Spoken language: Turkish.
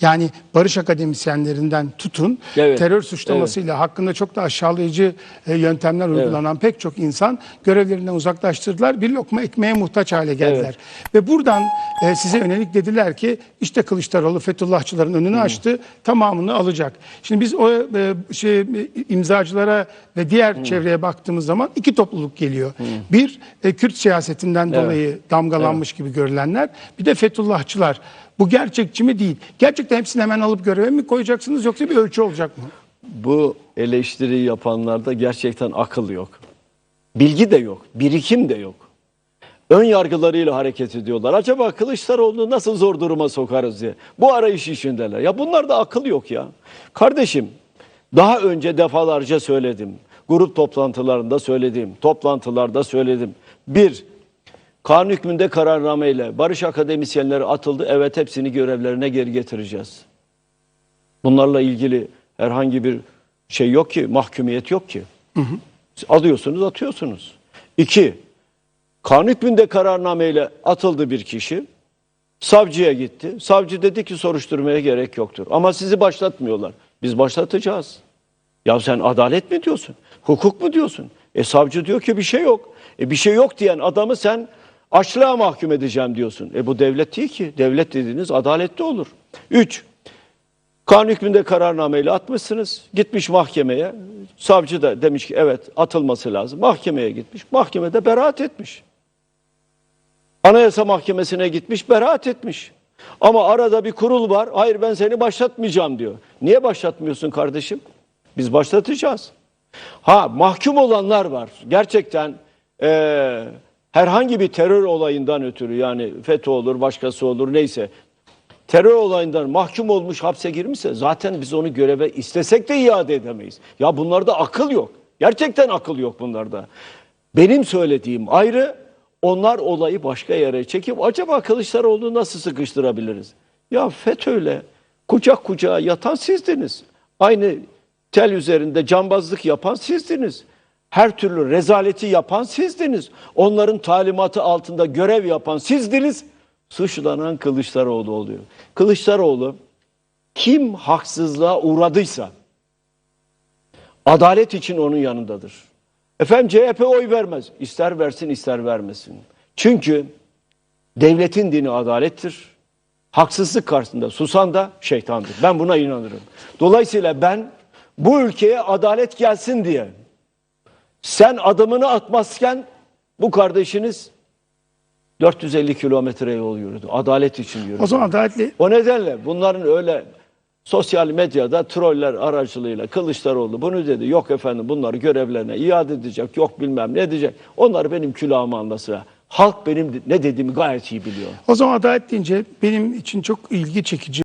Yani barış akademisyenlerinden tutun Evet, terör suçlamasıyla hakkında çok da aşağılayıcı e, yöntemler uygulanan pek çok insan görevlerinden uzaklaştırdılar. Bir lokma ekmeğe muhtaç hale geldiler. Ve buradan e, size yönelik dediler ki işte Kılıçdaroğlu Fethullahçıların önünü açtı. Tamamını alacak. Şimdi biz o e, şey imzacılara ve diğer çevreye baktığımız zaman iki topluluk geliyor. Bir e, Kürt siyasetinden dolayı damgalanmış gibi görülenler. Bir de Fethullahçılar. Bu gerçekçi mi değil? Gerçekten hepsini hemen alıp göreve mi koyacaksınız yoksa bir ölçü olacak mı? Bu eleştiriyi yapanlarda gerçekten akıl yok. Bilgi de yok, birikim de yok. Ön yargılarıyla hareket ediyorlar. Acaba Kılıçdaroğlu'nu nasıl zor duruma sokarız diye. Bu arayış içindeler. Ya bunlarda akıl yok ya. Kardeşim daha önce defalarca söyledim. Grup toplantılarında söyledim. Toplantılarda söyledim. Bir, kanun hükmünde kararnameyle barış akademisyenleri atıldı. Evet hepsini görevlerine geri getireceğiz. Bunlarla ilgili herhangi bir şey yok ki, mahkumiyet yok ki. Alıyorsunuz, atıyorsunuz. İki, kanun hükmünde kararnameyle atıldı bir kişi. Savcıya gitti. Savcı dedi ki soruşturmaya gerek yoktur. Ama sizi başlatmıyorlar. Biz başlatacağız. Ya sen adalet mi diyorsun? Hukuk mu diyorsun? E savcı diyor ki bir şey yok. E bir şey yok diyen adamı sen açlığa mahkum edeceğim diyorsun. E bu devlet değil ki. Devlet dediğiniz adaletli olur. Üç, Kanun hükmünde kararnameyle atmışsınız. Gitmiş mahkemeye. Savcı da demiş ki evet atılması lazım. Mahkemeye gitmiş. Mahkemede beraat etmiş. Anayasa Mahkemesi'ne gitmiş, beraat etmiş. Ama arada bir kurul var. Hayır ben seni başlatmayacağım diyor. Niye başlatmıyorsun kardeşim? Biz başlatacağız. Ha mahkum olanlar var. Gerçekten eee, herhangi bir terör olayından ötürü yani FETÖ olur, başkası olur neyse. Terör olayından mahkum olmuş hapse girmişse zaten biz onu göreve istesek de iade edemeyiz. Ya bunlarda akıl yok. Gerçekten akıl yok bunlarda. Benim söylediğim ayrı, onlar olayı başka yere çekip acaba Kılıçdaroğlu'nu nasıl sıkıştırabiliriz? Ya FETÖ'yle kucak kucağa yatan sizdiniz. Aynı tel üzerinde cambazlık yapan sizdiniz. Her türlü rezaleti yapan sizdiniz. Onların talimatı altında görev yapan sizdiniz. Suçlanan Kılıçdaroğlu oluyor. Kılıçdaroğlu kim haksızlığa uğradıysa adalet için onun yanındadır. Efendim CHP oy vermez. İster versin ister vermesin. Çünkü devletin dini adalettir. Haksızlık karşısında susan da şeytandır. Ben buna inanırım. Dolayısıyla ben bu ülkeye adalet gelsin diye sen adımını atmazken bu kardeşiniz 450 kilometre yol yürüdü. Adalet için yürüdü. O zaman adaletli O nedenle bunların öyle sosyal medyada troller aracılığıyla Kılıçdaroğlu bunu dedi. Yok efendim bunları görevlerine iade edecek. Yok bilmem ne diyecek. Onlar benim külahımı anlasa. Halk benim ne dediğimi gayet iyi biliyor. O zaman adalet deyince benim için çok ilgi çekici